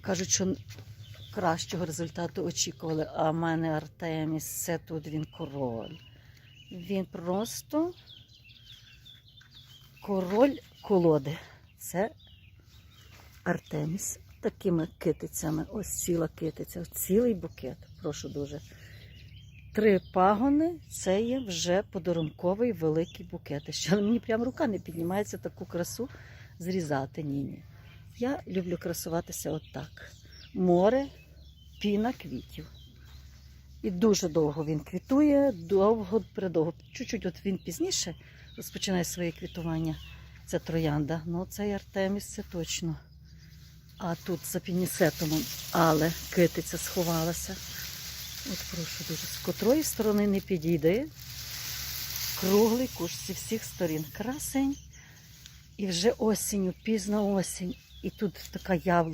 кажуть, що кращого результату очікували. А в мене Артеміс, це тут він король. Він просто король колоди. Це Артеміс. Такими китицями. Ось ціла китиця, цілий букет. Прошу дуже. Три пагони це є вже подарунковий великий букет. Ще мені прям рука не піднімається таку красу зрізати. Ні, ні. Я люблю красуватися отак. Море, піна квітів. І дуже довго він квітує, довго, придовго. Чуть-чуть от він пізніше розпочинає своє квітування. Це троянда. Ну, цей Артеміс, це точно. А тут за пінісетумом, але китиця сховалася. От прошу дуже, з котрої сторони не підійде. Круглий куш зі всіх сторін. Красень. І вже осінню, пізна осінь. І тут така явла.